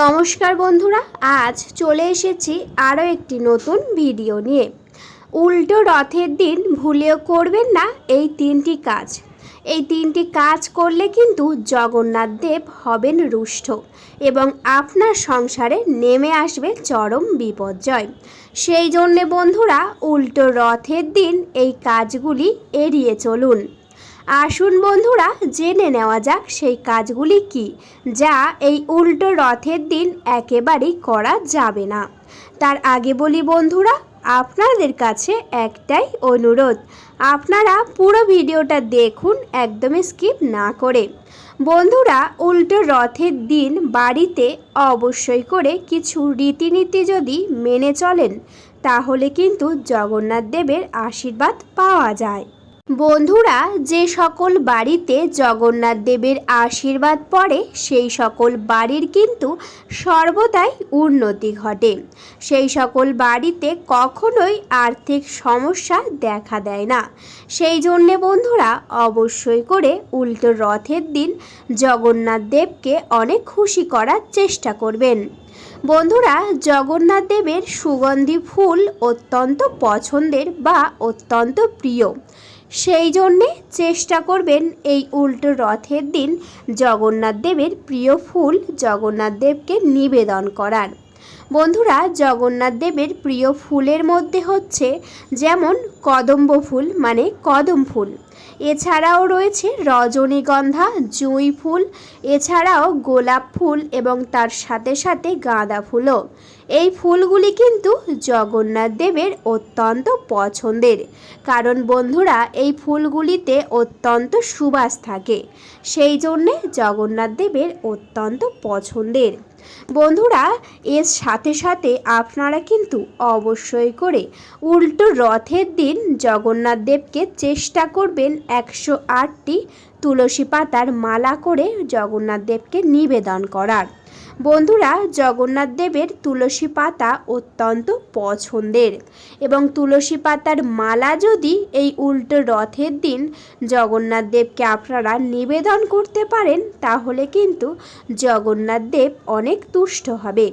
নমস্কার বন্ধুরা, আজ চলে এসেছি আরও একটি নতুন ভিডিও নিয়ে। উল্টো রথের দিন ভুলেও করবেন না এই তিনটি কাজ। এই তিনটি কাজ করলে কিন্তু জগন্নাথ দেব হবেন রুষ্ট এবং আপনার সংসারে নেমে আসবে চরম বিপর্যয়। সেই জন্যে বন্ধুরা, উল্টো রথের দিন এই কাজগুলি এড়িয়ে চলুন। আসুন বন্ধুরা, জেনে নেওয়া যাক সেই কাজগুলি কি, যা এই উল্টো রথের দিন একেবারেই করা যাবে না। তার আগে বলি বন্ধুরা, আপনাদের কাছে একটাই অনুরোধ, আপনারা পুরো ভিডিওটা দেখুন, একদমই স্কিপ না করে। বন্ধুরা, উল্টো রথের দিন বাড়িতে অবশ্যই করে কিছু রীতিনীতি যদি মেনে চলেন, তাহলে কিন্তু জগন্নাথ দেবের আশীর্বাদ পাওয়া যায়। বন্ধুরা, যে সকল বাড়িতে জগন্নাথ দেবের আশীর্বাদ পড়ে, সেই সকল বাড়ির কিন্তু সর্বদাই উন্নতি ঘটে। সেই সকল বাড়িতে কখনোই আর্থিক সমস্যা দেখা দেয় না। সেই জন্যে বন্ধুরা, অবশ্যই করে উল্টো রথের দিন জগন্নাথ দেবকে অনেক খুশি করার চেষ্টা করবেন। বন্ধুরা, জগন্নাথ দেবের সুগন্ধি ফুল অত্যন্ত পছন্দের বা অত্যন্ত প্রিয়। সেই জন্যে চেষ্টা করবেন এই উল্টো রথের দিন জগন্নাথ দেবের প্রিয় ফুল জগন্নাথ দেবকে নিবেদন করার। বন্ধুরা, জগন্নাথ দেবের প্রিয় ফুলের মধ্যে হচ্ছে যেমন কদম্ব ফুল মানে কদম ফুল। এছাড়াও রয়েছে রজনীগন্ধা, জুঁই ফুল, এছাড়াও গোলাপ ফুল এবং তার সাথে সাথে গাঁদা ফুলও। এই ফুলগুলি কিন্তু জগন্নাথ দেবের অত্যন্ত পছন্দের। কারণ বন্ধুরা, এই ফুলগুলিতে অত্যন্ত সুবাস থাকে। সেই জন্যে জগন্নাথ দেবের অত্যন্ত পছন্দের। বন্ধুরা, এর সাথে সাথে আপনারা কিন্তু অবশ্যই করে উল্টো রথের দিন জগন্নাথ দেবকে চেষ্টা করবেন একশো আটটি তুলসী পাতার মালা করে জগন্নাথ দেবকে নিবেদন করার। বন্ধুরা, জগন্নাথ দেবের তুলসী পাতা অত্যন্ত পছন্দের। এবং তুলসী পাতার মালা যদি এই উল্টো রথের দিন জগন্নাথ দেবকে আপনারা নিবেদন করতে পারেন, তাহলে কিন্তু জগন্নাথ দেব অনেক তুষ্ট হবে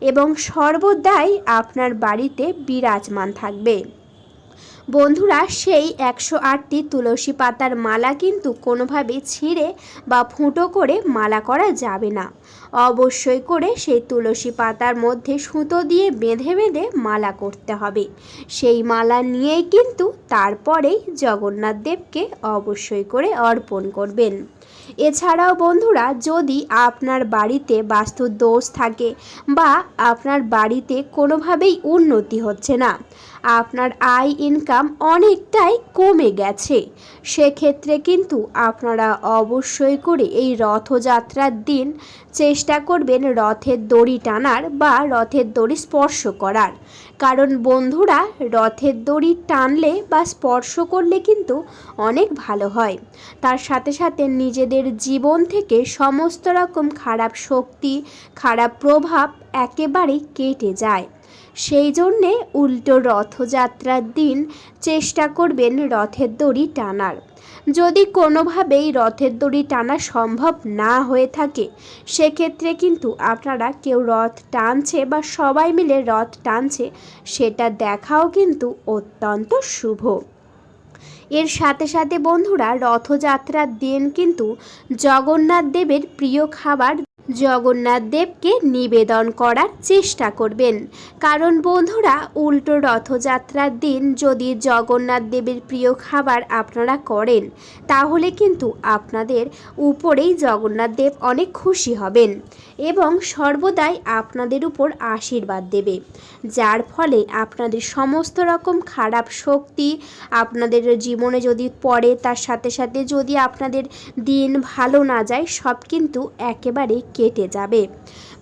এবং সর্বদাই আপনার বাড়িতে বিরাজমান থাকবে। বন্ধুরা, সেই একশো আটটি তুলসী পাতার মালা কিন্তু কোনোভাবে ছিঁড়ে বা ফুটো করে মালা করা যাবে না। অবশ্যই করে সেই তুলসী পাতার মধ্যে সুতো দিয়ে বেঁধে বেঁধে মালা করতে হবে। সেই মালা নিয়েই কিন্তু তারপরেই জগন্নাথ দেবকে অবশ্যই করে অর্পণ করবেন। এছাড়াও বন্ধুরা, যদি আপনার বাড়িতে বাস্তু দোষ থাকে বা আপনার বাড়িতে কোনোভাবেই উন্নতি হচ্ছে না, আপনার আয় ইনকাম অনেকটাই কমে গেছে, সেক্ষেত্রে কিন্তু আপনারা অবশ্যই করে এই রথযাত্রার দিন চেষ্টা করবেন রথের দড়ি টানার বা রথের দড়ি স্পর্শ করার। কারণ বন্ধুরা রথের দড়ি টানলে বা স্পর্শ করলে কিন্তু অনেক ভালো হয়। তার সাথে সাথে নিজেদের জীবন থেকে সমস্ত রকম খারাপ শক্তি, খারাপ প্রভাব একেবারেই কেটে যায়। সেই জন্যে উল্টো রথযাত্রার দিন চেষ্টা করবেন রথের দড়ি টানার। যদি কোনোভাবেই রথের দড়ি টানা সম্ভব না হয়ে থাকে, সেক্ষেত্রে কিন্তু আপনারা কেউ রথ টানছে বা সবাই মিলে রথ টানছে, সেটা দেখাও কিন্তু অত্যন্ত শুভ। এর সাথে সাথে বন্ধুরা রথযাত্রার দিন কিন্তু জগন্নাথ দেবের প্রিয় খাবার জগন্নাথ দেবকে নিবেদন করার চেষ্টা করবেন। কারণ বন্ধুরা, উল্টো রথযাত্রার দিন যদি জগন্নাথ দেবের প্রিয় খাবার আপনারা করেন, তাহলে কিন্তু আপনাদের উপরেই জগন্নাথ দেব অনেক খুশি হবেন। এবং সর্বদাই আপনাদের উপর আশীর্বাদ দেবে, যার ফলে আপনাদের সমস্ত রকম খারাপ শক্তি আপনাদের জীবনে যদি পড়ে, তার সাথে সাথে যদি আপনাদের দিন ভালো না যায়, সব কিন্তু একেবারে কেটে যাবে।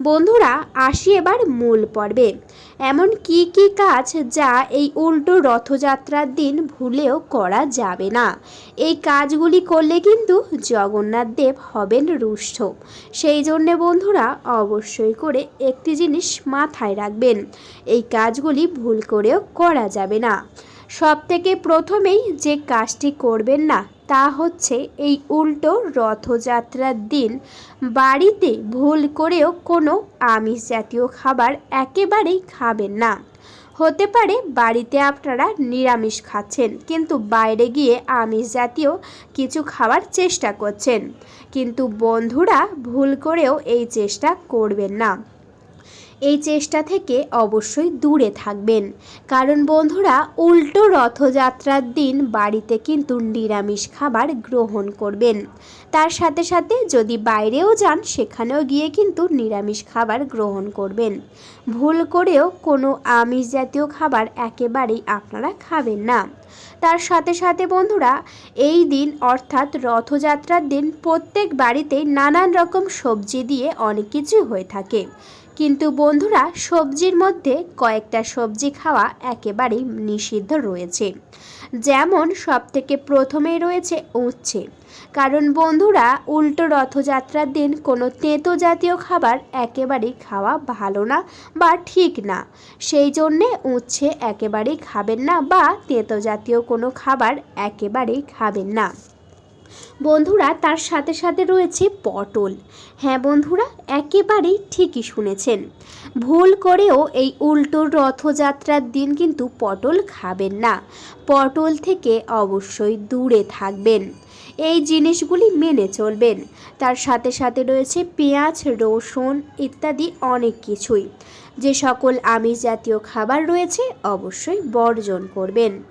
বন্ধুরা, আসি এবার মূল পর্বে। এমন কি কি কাজ যা এই উল্টো রথযাত্রার দিন ভুলেও করা যাবে না? এই কাজগুলি করলে কিন্তু জগন্নাথ দেব হবেন রুষ্ট। সেই জন্যে বন্ধুরা, অবশ্যই করে একটি জিনিস মাথায় রাখবেন। এই কাজগুলি ভুল করেও করা যাবে না। সব থেকে প্রথমেই যে কাজটি করবেন না তা হচ্ছে এই উল্টো রথযাত্রার দিন। বাড়িতে ভুল করেও কোনো আমিষ জাতীয় খাবার একেবারেই খাবেন না। হতে পারে বাড়িতে আপনারা নিরামিষ খাচ্ছেন, কিন্তু বাইরে গিয়ে আমিষ জাতীয় কিছু খাবার চেষ্টা করছেন। কিন্তু বন্ধুরা ভুল করেও এই চেষ্টা করবেন না। এই চেষ্টা থেকে অবশ্যই দূরে থাকবেন। কারণ বন্ধুরা, উল্টো রথযাত্রার দিন বাড়িতে কিন্তু নিরামিষ খাবার গ্রহণ করবেন। তার সাথে সাথে যদি বাইরেও যান, সেখানেও গিয়ে কিন্তু নিরামিষ খাবার গ্রহণ করবেন। ভুল করেও কোনো আমিষ জাতীয় খাবার একেবারেই আপনারা খাবেন না। তার সাথে সাথে বন্ধুরা, এই দিন অর্থাৎ রথযাত্রার দিন প্রত্যেক বাড়িতেই নানান রকম সবজি দিয়ে অনেক কিছু হয়ে থাকে। কিন্তু বন্ধুরা, সবজির মধ্যে কয়েকটা সবজি খাওয়া একেবারেই নিষিদ্ধ রয়েছে। যেমন, সবথেকে প্রথমেই রয়েছে উচ্ছে। কারণ বন্ধুরা, উল্টো রথযাত্রার দিন কোনো তেঁতো জাতীয় খাবার একেবারেই খাওয়া ভালো না বা ঠিক না। সেই জন্যে উচ্ছে একেবারেই খাবেন না বা তেঁতো জাতীয় কোনো খাবার একেবারেই খাবেন না। বন্ধুরা, তার সাথে সাথে রয়েছে পটল। হ্যাঁ বন্ধুরা, একেবারেই ঠিকই শুনেছেন। ভুল করেও এই উল্টো রথযাত্রার দিন কিন্তু পটল খাবেন না। পটল থেকে অবশ্যই দূরে থাকবেন। এই জিনিসগুলি মেনে চলবেন। তার সাথে সাথে রয়েছে পেঁয়াজ, রসুন ইত্যাদি অনেক কিছুই। যে সকল আমিষ জাতীয় খাবার রয়েছে, অবশ্যই বর্জন করবেন।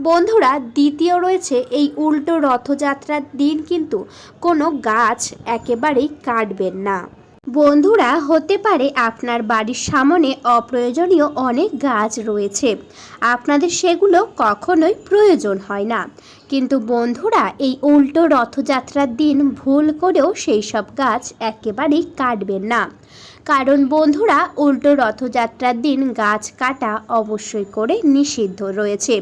বন্ধুরা, দ্বিতীয় রয়েছে এই উল্টো রথযাত্রার দিন, কিন্তু কোনো গাছ একেবারেই কাটবেন না। বন্ধুরা, হতে পারে আপনার বাড়ির সামনে অপ্রয়োজনীয় অনেক গাছ রয়েছে। আপনাদের সেগুলো কখনোই প্রয়োজন হয় না। কিন্তু বন্ধুরা, এই উল্টো রথযাত্রার দিন ভুল করেও সেই সব গাছ একেবারেই কাটবেন না। কারণ বন্ধুরা উল্টো রথযাত্রার দিন গাছ কাটা অবশ্যই করে নিষিদ্ধ রয়েছে।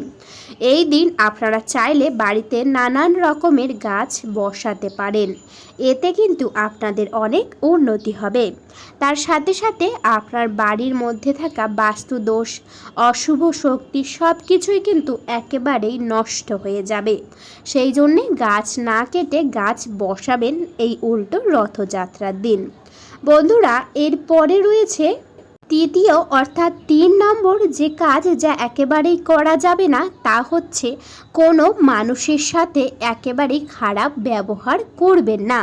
এই দিন আপনারা চাইলে বাড়িতে নানান রকমের গাছ বসাতে পারেন। এতে কিন্তু আপনাদের অনেক উন্নতি হবে। তার সাথে সাথে আপনার বাড়ির মধ্যে থাকা বাস্তু দোষ অশুভ শক্তি সব কিছুই কিন্তু একেবারেই নষ্ট হয়ে যাবে। সেই জন্যে গাছ না কেটে গাছ বসাবেন এই উল্টো রথযাত্রার দিন। বন্ধুরা এর পরে রয়েছে তৃতীয় অর্থাৎ তিন নম্বর যে কাজ যা একেবারেই করা যাবে না, তা হচ্ছে কোনো মানুষের সাথে একেবারেই খারাপ ব্যবহার করবেন না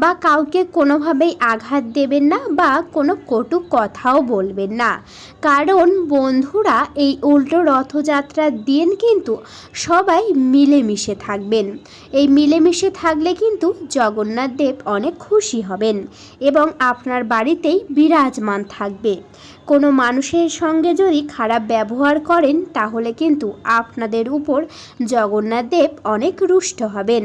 বা কাউকে কোনোভাবেই আঘাত দেবেন না বা কোনো কটু কথাও বলবেন না। কারণ বন্ধুরা, এই উল্টো রথযাত্রার দিন কিন্তু সবাই মিলেমিশে থাকবেন। এই মিলেমিশে থাকলে কিন্তু জগন্নাথ দেব অনেক খুশি হবেন এবং আপনার বাড়িতেই বিরাজমান থাকবে। কোনো মানুষের সঙ্গে যদি খারাপ ব্যবহার করেন, তাহলে কিন্তু আপনাদের উপর জগন্নাথ দেব অনেক রুষ্ট হবেন।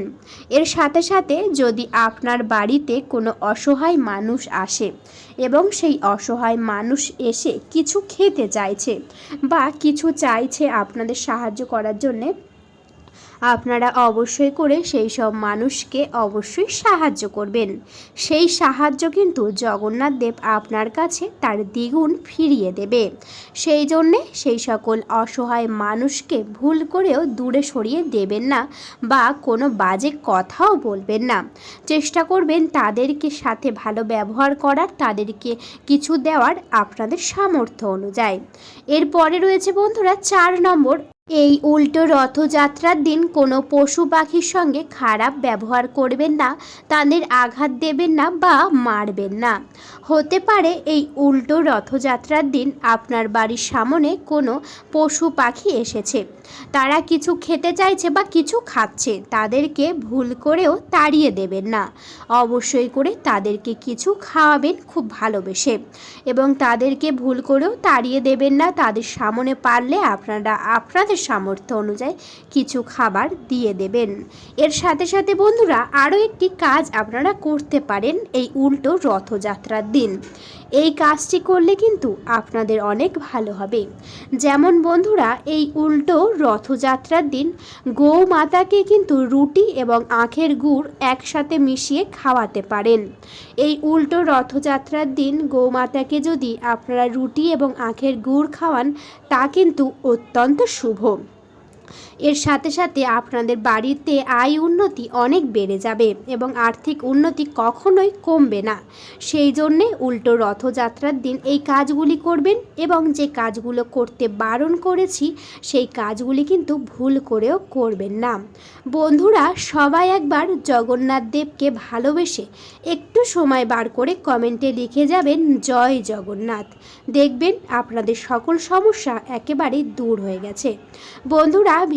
এর সাথে সাথে যদি আপনার বাড়িতে কোনো অসহায় মানুষ আসে এবং সেই অসহায় মানুষ এসে কিছু খেতে চাইছে বা কিছু চাইছে আপনাদের সাহায্য করার জন্যে আপনারা অবশ্যই করে সেই সব মানুষকে অবশ্যই সাহায্য করবেন। সেই সাহায্য কিন্তু জগন্নাথ দেব আপনার কাছে তার দ্বিগুণ ফিরিয়ে দেবে। সেই জন্যে সেই সকল অসহায় মানুষকে ভুল করেও দূরে সরিয়ে দেবেন না বা কোনো বাজে কথাও বলবেন না। চেষ্টা করবেন তাদেরকে সাথে ভালো ব্যবহার করার, তাদেরকে কিছু দেওয়ার আপনাদের সামর্থ্য অনুযায়ী। এরপরে রয়েছে বন্ধুরা, চার নম্বর এই উল্টো রথযাত্রার দিন কোনো পশু পাখির সঙ্গে খারাপ ব্যবহার করবেন না, তাদের আঘাত দেবেন না বা মারবেন না। হতে পারে এই উল্টো রথযাত্রার দিন আপনার বাড়ির সামনে কোনো পশু পাখি এসেছে। তারা কিছু খেতে চাইছে বা কিছু খাচ্ছে, তাদেরকে ভুল করেও তাড়িয়ে দেবেন না। অবশ্যই করে তাদেরকে কিছু খাওয়াবেন খুব ভালোবেসে এবং তাদেরকে ভুল করেও তাড়িয়ে দেবেন না, তাদের সামনে পারলে আপনারা আপনাদের সামর্থ্য অনুযায়ী কিছু খাবার দিয়ে দেবেন। এর সাথে সাথে বন্ধুরা আরও একটি কাজ আপনারা করতে পারেন এই উল্টো রথযাত্রার দিন। এই কাজটি করলে কিন্তু আপনাদের অনেক ভালো হবে। যেমন বন্ধুরা, এই উল্টো রথযাত্রার দিন গৌমাতাকে কিন্তু রুটি এবং আখের গুড় একসাথে মিশিয়ে খাওয়াতে পারেন। এই উল্টো রথযাত্রার দিন গৌমাতাকে যদি আপনারা রুটি এবং আখের গুড় খাওয়ান, তা কিন্তু অত্যন্ত শুভ। এর সাথে সাথে আপনাদের বাড়িতে আয় উন্নতি অনেক বেড়ে যাবে এবং আর্থিক উন্নতি কখনোই কমবে না। সেই জন্যে উল্টো রথযাত্রার দিন এই কাজগুলি করবেন এবং যে কাজগুলো করতে বারণ করেছি, সেই কাজগুলি কিন্তু ভুল করেও করবেন না। বন্ধুরা, সবাই একবার জগন্নাথ দেবকে ভালোবেসে একটু সময় বার করে কমেন্টে লিখে যাবেন, জয় জগন্নাথ। দেখবেন আপনাদের সকল সমস্যা একেবারে দূর হয়ে গেছে। বন্ধুরা